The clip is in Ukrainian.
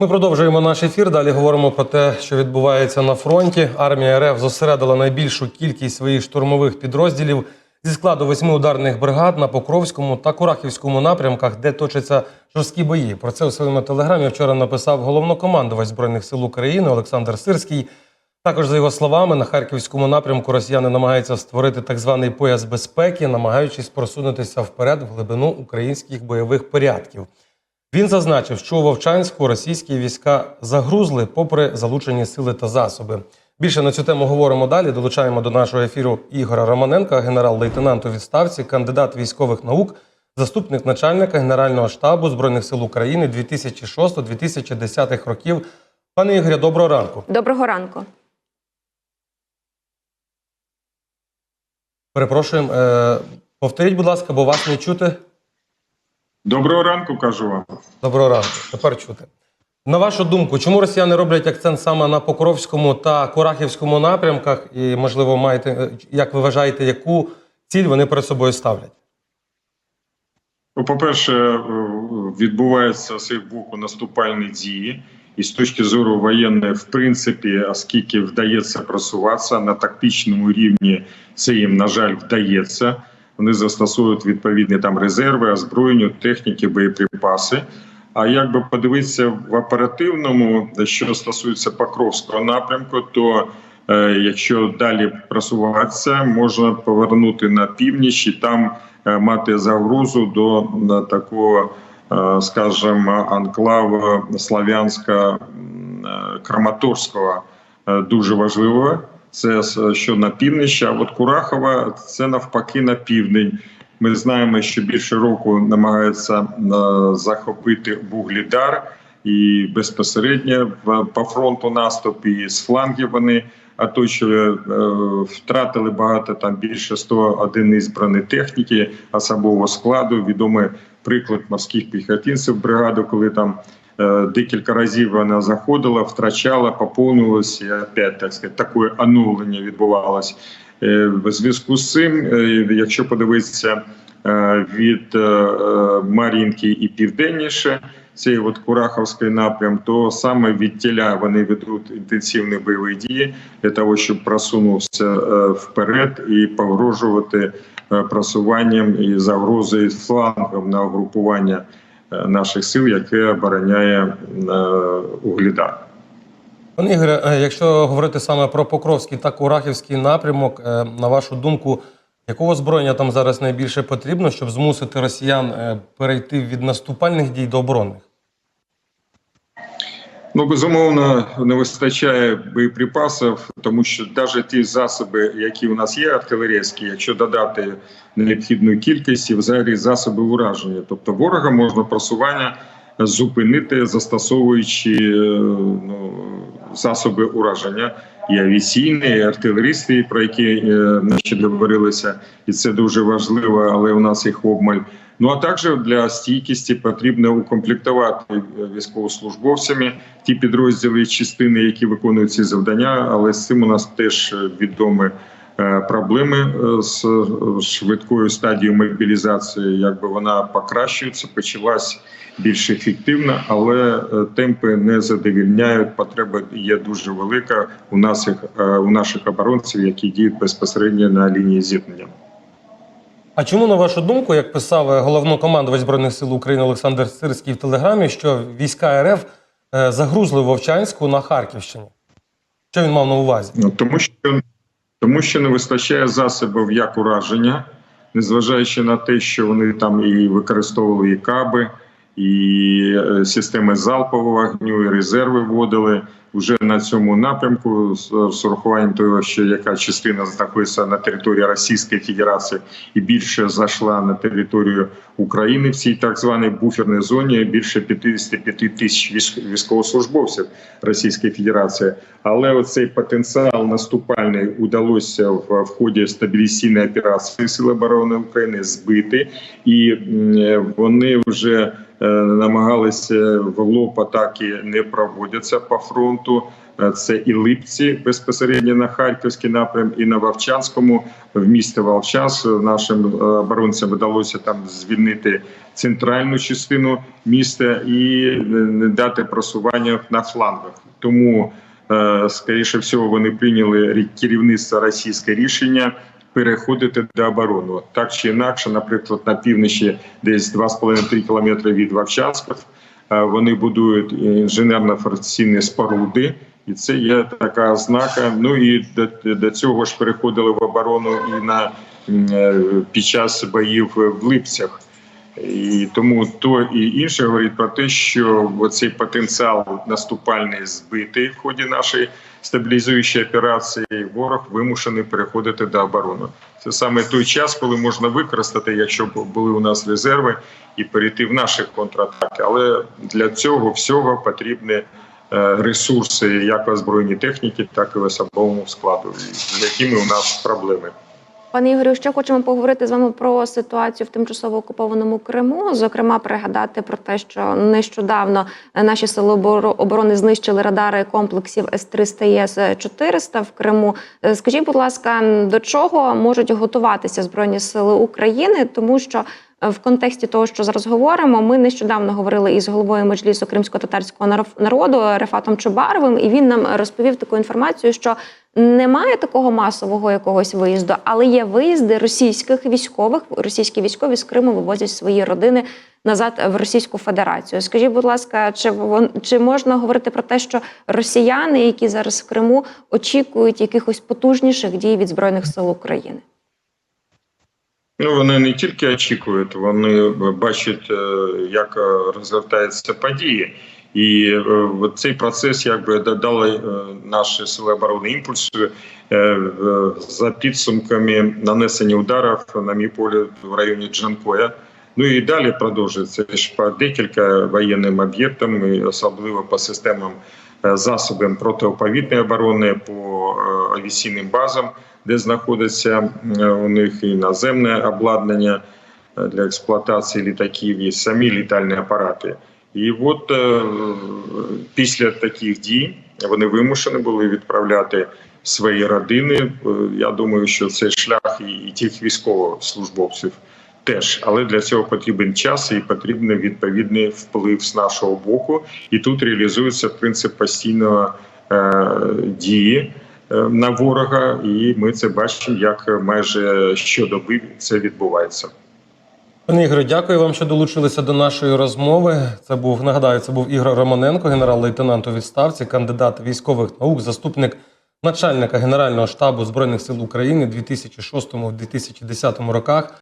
Ми продовжуємо наш ефір. Далі говоримо про те, що відбувається на фронті. Армія РФ зосередила найбільшу кількість своїх штурмових підрозділів зі складу восьми ударних бригад на Покровському та Курахівському напрямках, де точаться жорсткі бої. Про це у своєму телеграмі вчора написав головнокомандувач збройних сил України Олександр Сирський. Також, за його словами, на харківському напрямку росіяни намагаються створити так званий пояс безпеки, намагаючись просунутися вперед в глибину українських бойових порядків. Він зазначив, що у Вовчанську російські війська загрузли попри залучені сили та засоби. Більше на цю тему говоримо далі. Долучаємо до нашого ефіру Ігора Романенка, генерал-лейтенант у відставці, кандидат військових наук, заступник начальника Генерального штабу збройних сил України 2006-2010 років. Пане Ігоря, доброго ранку. Доброго ранку. Перепрошуємо. Е, повторіть, будь ласка, бо вас не чути. Доброго ранку, кажу вам. Доброго ранку. Тепер чути. На вашу думку, чому росіяни роблять акцент саме на Покровському та Курахівському напрямках? І, можливо, маєте, як ви вважаєте, яку ціль вони перед собою ставлять? Ну, По-перше, е, відбуваються з їх боку наступальні дії, і з точки зору воєнної, в принципі, оскільки вдається просуватися на тактичному рівні, це їм, на жаль, вдається. Вони застосовують відповідні там резерви, озброєння, техніки, боєприпаси. А якби подивитися в оперативному, що стосується Покровського напрямку, то е, якщо далі просуватися, можна повернути на північ і там е, мати загрозу до е, такого, е, скажімо, анклаву Слав'янська е, Краматорського е, дуже важливого. Це що на північ, а от Курахова це навпаки на південь. Ми знаємо, що більше року намагаються е, захопити Вуглідар і безпосередньо по фронту наступ і з флангів вони оточили, е, втратили багато там більше 100 одиниць бронетехніки, особового складу. Відомий приклад морських піхотинців бригади, коли там е, декілька разів вона заходила, втрачала, поповнювалася, і опять так сказати, таке оновлення відбувалося. Е, В зв'язку з цим, е, якщо подивитися е, від е, е, Мар'їнки і південніше, цей от Кураховський напрям, то саме від тіля вони ведуть інтенсивні бойові дії для того, щоб просунувся е, вперед і погрожувати е, просуванням і загрозою флангом на угрупування е, наших сил, яке обороняє е, Углідар. Пане Ігоре, е, якщо говорити саме про Покровський та Курахівський напрямок, е, на вашу думку, якого зброєння там зараз найбільше потрібно, щоб змусити росіян е, перейти від наступальних дій до оборонних? Ну, безумовно, не вистачає боєприпасів, тому що навіть ті засоби, які у нас є, артилерійські, якщо додати необхідну кількість, і взагалі засоби ураження. Тобто ворога можна просування зупинити, застосовуючи е, ну, засоби ураження. І авіаційні, і артилерійські, про які е, наші говорилися, і це дуже важливо, але у нас їх обмаль. Ну а також для стійкості потрібно укомплектувати військовослужбовцями ті підрозділи частини, які виконують ці завдання. Але з цим у нас теж відомі е, проблеми е, з е, швидкою стадією мобілізації. Якби вона покращується, почалась більш ефективно, але е, темпи не задовільняють. Потреба є дуже велика у нас е, у наших оборонців, які діють безпосередньо на лінії зіткнення. А чому, на вашу думку, як писав е, головнокомандувач Збройних сил України Олександр Сирський в Телеграмі, що війська РФ е, загрузли Вовчанську на Харківщині? Що він мав на увазі? Ну, тому що тому що не вистачає засобів як ураження, незважаючи на те, що вони там і використовували і каби, і е, системи залпового вогню, і резерви вводили вже на цьому напрямку з з урахуванням того, що яка частина знаходиться на території Російської Федерації і більше зайшла на територію України в цій так званій буферній зоні більше 55 тисяч військ- військовослужбовців Російської Федерації. Але оцей потенціал наступальний удалося в, в ході стабілізаційної операції Сил оборони України збити, і вони вже е, намагалися в лоб атаки не проводяться по фронту. Е, Це і Липці безпосередньо на Харківський напрям, і на Вовчанському в місті Вовчанськ нашим е, оборонцям вдалося там звільнити центральну частину міста і е, не дати просування на флангах. Тому, е, скоріше всього, вони прийняли рі- керівництво російське рішення переходити до оборони. Так чи інакше, наприклад, на півночі, десь 2,5-3 кілометри від Вовчанська, е, вони будують інженерно-фортеційні споруди. І це є така ознака. Ну і до, до цього ж переходили в оборону і на е, під час боїв в Липцях. І тому то і інше говорить про те, що цей потенціал наступальний збитий в ході нашої стабілізуючої операції. Ворог вимушений переходити до оборони. Це саме той час, коли можна використати, якщо були у нас резерви, і перейти в наші контратаки. Але для цього всього потрібні е, ресурси, як в озброєній техніці, так і в особовому складу, з якими у нас проблеми. Пане Ігорю, ще хочемо поговорити з вами про ситуацію в тимчасово окупованому Криму. Зокрема, пригадати про те, що нещодавно наші сили оборо- оборони знищили радари комплексів С-300 і С-400 в Криму. Е, Скажіть, будь ласка, до чого можуть готуватися збройні сили України, тому що е, в контексті того, що зараз говоримо, ми нещодавно говорили із головою меджлісу кримсько-татарського нар- народу Рефатом Чубаровим, і він нам розповів таку інформацію, що немає такого масового якогось виїзду, але є виїзди російських військових. Російські військові з Криму вивозять свої родини назад в Російську Федерацію. Скажіть, будь ласка, чи чи можна говорити про те, що росіяни, які зараз в Криму, очікують якихось потужніших дій від збройних сил України? Ну, вони не тільки очікують, вони бачать, е, як е, розгортаються події. І е, цей процес якби додали е, наші сили оборони імпульсу е, за підсумками нанесення ударів на мій погляд в районі Джанкоя. Ну і далі продовжується по декілька воєнним об'єктам, і особливо по системам е, засобам протиповітряної оборони, по е, авіаційним базам, де знаходиться у них і наземне обладнання для експлуатації літаків, і самі літальні апарати. І от е, після таких дій вони вимушені були відправляти свої родини. Е, Я думаю, що це шлях і, тих військовослужбовців теж, але для цього потрібен час і потрібен відповідний вплив з нашого боку. І тут реалізується принцип постійної е, дії е, на ворога, і ми це бачимо, як майже щодоби це відбувається. Пане Ігоре, дякую вам, що долучилися до нашої розмови. Це був нагадаю, це був Ігор Романенко, генерал-лейтенант у відставці, кандидат військових наук, заступник начальника Генерального штабу збройних сил України 2006-2010 роках.